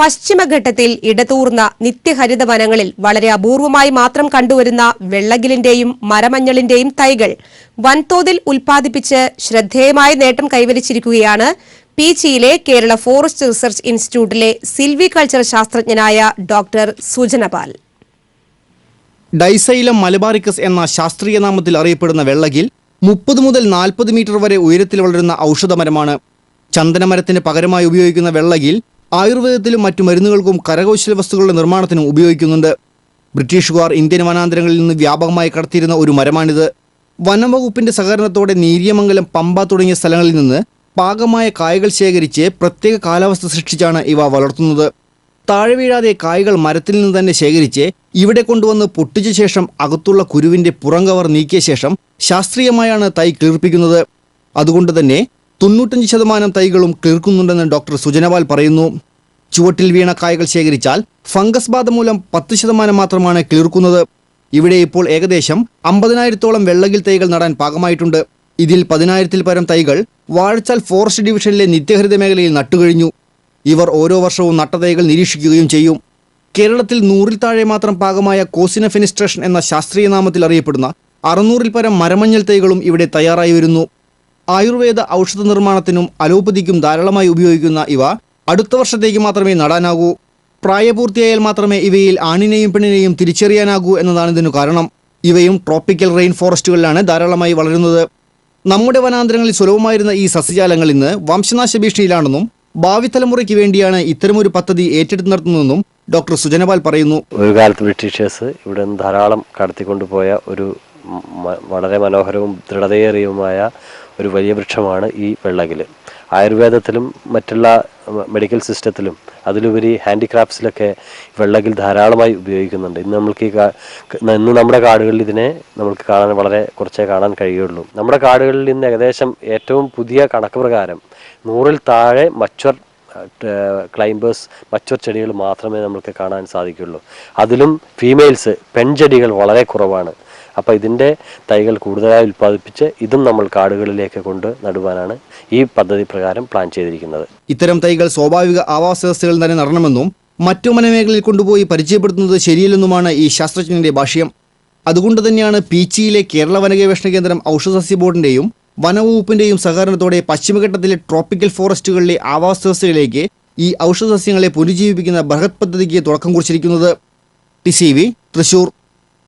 പശ്ചിമഘട്ടത്തിൽ ഇടതൂർന്ന നിത്യഹരിത വനങ്ങളിൽ വളരെ അപൂർവമായി മാത്രം കണ്ടുവരുന്ന വെള്ളകിലിന്റെയും മരമഞ്ഞളിന്റെയും തൈകൾ വൻതോതിൽ ഉൽപ്പാദിപ്പിച്ച് ശ്രദ്ധേയമായ നേട്ടം കൈവരിച്ചിരിക്കുകയാണ് പീച്ചിയിലെ കേരള ഫോറസ്റ്റ് റിസർച്ച് ഇൻസ്റ്റിറ്റ്യൂട്ടിലെ സിൽവികൾച്ചർ ശാസ്ത്രജ്ഞനായ ഡോക്ടർ സുജനപാൽ. ഡൈസൈലം മലബാറിക്കസ് എന്ന ശാസ്ത്രീയ നാമത്തിൽ അറിയപ്പെടുന്ന വെള്ളകിൽ മുപ്പത് മുതൽ നാൽപ്പത് മീറ്റർ വരെ ഉയരത്തിൽ വളരുന്ന ഔഷധമരമാണ്. ചന്ദനമരത്തിന് പകരമായി ഉപയോഗിക്കുന്ന വെള്ളകിൽ ആയുർവേദത്തിലും മറ്റു മരുന്നുകൾക്കും കരകൗശല വസ്തുക്കളുടെ നിർമ്മാണത്തിനും ഉപയോഗിക്കുന്നുണ്ട്. ബ്രിട്ടീഷുകാർ ഇന്ത്യൻ വനാന്തരങ്ങളിൽ നിന്ന് വ്യാപകമായി കടത്തിയിരുന്ന ഒരു മരമാണിത്. വനംവകുപ്പിന്റെ സഹകരണത്തോടെ നീര്യമംഗലം പമ്പ തുടങ്ങിയ സ്ഥലങ്ങളിൽ നിന്ന് പാകമായ കായകൾ ശേഖരിച്ച് പ്രത്യേക കാലാവസ്ഥ സൃഷ്ടിച്ചാണ് ഇവ വളർത്തുന്നത്. താഴെ വീഴാതെ കായകൾ മരത്തിൽ നിന്ന് തന്നെ ശേഖരിച്ച് ഇവിടെ കൊണ്ടുവന്ന് പൊട്ടിച്ച ശേഷം അകത്തുള്ള കുരുവിന്റെ പുറംകവർ നീക്കിയ ശേഷം ശാസ്ത്രീയമായാണ് തൈ കിളിർപ്പിക്കുന്നത്. അതുകൊണ്ട് തന്നെ തൊണ്ണൂറ്റഞ്ച് ശതമാനം തൈകളും കിളിർക്കുന്നുണ്ടെന്ന് ഡോക്ടർ സുജനപാൽ പറയുന്നു. ചുവട്ടിൽ വീണ കായകൾ ശേഖരിച്ചാൽ ഫംഗസ് ബാധ മൂലം പത്ത് ശതമാനം മാത്രമാണ് കിളിർക്കുന്നത്. ഇവിടെ ഇപ്പോൾ ഏകദേശം അമ്പതിനായിരത്തോളം വെള്ളകിൽ തൈകൾ നടാൻ പാകമായിട്ടുണ്ട്. ഇതിൽ പതിനായിരത്തിൽ പരം തൈകൾ വാഴച്ചാൽ ഫോറസ്റ്റ് ഡിവിഷനിലെ നിത്യഹരിത മേഖലയിൽ നട്ടുകഴിഞ്ഞു. ഇവർ ഓരോ വർഷവും നട്ട തൈകൾ നിരീക്ഷിക്കുകയും ചെയ്യും. കേരളത്തിൽ നൂറിൽ താഴെ മാത്രം പാകമായ കോസിന ഫെനിസ്ട്രേഷൻ എന്ന ശാസ്ത്രീയ നാമത്തിൽ അറിയപ്പെടുന്ന അറുന്നൂറിൽ പരം മരമഞ്ഞൾ തൈകളും ഇവിടെ തയ്യാറായി വരുന്നു. ആയുർവേദ ഔഷധ നിർമ്മാണത്തിനും അലോപ്പതിക്കും ധാരാളമായി ഉപയോഗിക്കുന്ന ഇവ അടുത്ത വർഷത്തേക്ക് മാത്രമേ നടാനാകൂ. പ്രായപൂർത്തിയായാൽ മാത്രമേ ഇവയിൽ ആണിനെയും പെണ്ണിനെയും തിരിച്ചറിയാനാകൂ എന്നതാണ് ഇതിനു കാരണം. ഇവയും ട്രോപ്പിക്കൽ റെയിൻ ഫോറസ്റ്റുകളിലാണ് ധാരാളമായി വളരുന്നത്. നമ്മുടെ വനാന്തരങ്ങളിൽ സുലഭമായിരുന്ന ഈ സസ്യജാലങ്ങൾ ഇന്ന് വംശനാശ ഭീഷണിയിലാണെന്നും ഭാവി തലമുറയ്ക്ക് വേണ്ടിയാണ് ഇത്തരമൊരു പദ്ധതി ഏറ്റെടുത്ത് നടത്തുന്നതെന്നും ഡോക്ടർ സുജനപാൽ പറയുന്നു. ഒരു കാലത്ത് ബ്രിട്ടീഷേഴ്സ് ഇവിടെ ധാരാളം കടത്തിക്കൊണ്ടുപോയ ഒരു വളരെ മനോഹരവും ദൃഢതയേറിയതുമായ ഒരു വലിയ വൃക്ഷമാണ് ഈ വെള്ളകിൽ ആയുർവേദത്തിലും മറ്റുള്ള മെഡിക്കൽ സിസ്റ്റത്തിലും അതിലുപരി ഹാൻഡിക്രാഫ്റ്റ്സിലൊക്കെ വെള്ളകിൽ ധാരാളമായി ഉപയോഗിക്കുന്നുണ്ട്. ഇന്ന് നമ്മൾക്ക് ഈ ഇന്ന് നമ്മുടെ കാടുകളിൽ ഇതിനെ നമുക്ക് കാണാൻ വളരെ കുറച്ചേ കാണാൻ കഴിയുള്ളൂ. നമ്മുടെ കാടുകളിൽ ഇന്ന് ഏകദേശം ഏറ്റവും പുതിയ കണക്ക് പ്രകാരം നൂറിൽ താഴെ മച്ചർ ക്ലൈംബേഴ്സ് മച്ചർ ചെടികൾ മാത്രമേ നമുക്ക് കാണാൻ സാധിക്കുള്ളൂ. അതിലും ഫീമെയിൽസ് പെൺചെടികൾ വളരെ കുറവാണ്. അപ്പോൾ ഇതിന്റെ തൈകൾ കൂടുതലായി ഉൽപ്പാദിപ്പിച്ച് ഇതും നമ്മൾ കാടുകളിലേക്ക് കൊണ്ട് നടുവാനാണ് ഈ പദ്ധതി പ്രകാരം പ്ലാൻ ചെയ്തിരിക്കുന്നത്. ഇത്തരം തൈകൾ സ്വാഭാവിക ആവാസ വ്യവസ്ഥകളിൽ തന്നെ നടണമെന്നും മറ്റു വനമേഖലയിൽ കൊണ്ടുപോയി പരിചയപ്പെടുത്തുന്നത് ശരിയല്ലെന്നുമാണ് ഈ ശാസ്ത്രജ്ഞന്റെ ഭാഷ്യം. അതുകൊണ്ട് തന്നെയാണ് പീച്ചിയിലെ കേരള വനഗവേഷണ കേന്ദ്രം ഔഷധസസ്യ ബോർഡിന്റെയും വനവകുപ്പിന്റെയും സഹകരണത്തോടെ പശ്ചിമഘട്ടത്തിലെ ട്രോപ്പിക്കൽ ഫോറസ്റ്റുകളിലെ ആവാസ വ്യവസ്ഥയിലേക്ക് ഈ ഔഷധസസ്യങ്ങളെ പുനരുജ്ജീവിപ്പിക്കുന്ന ബൃഹത് പദ്ധതിക്ക് തുടക്കം കുറിച്ചിരിക്കുന്നത്. T C V Thrissur.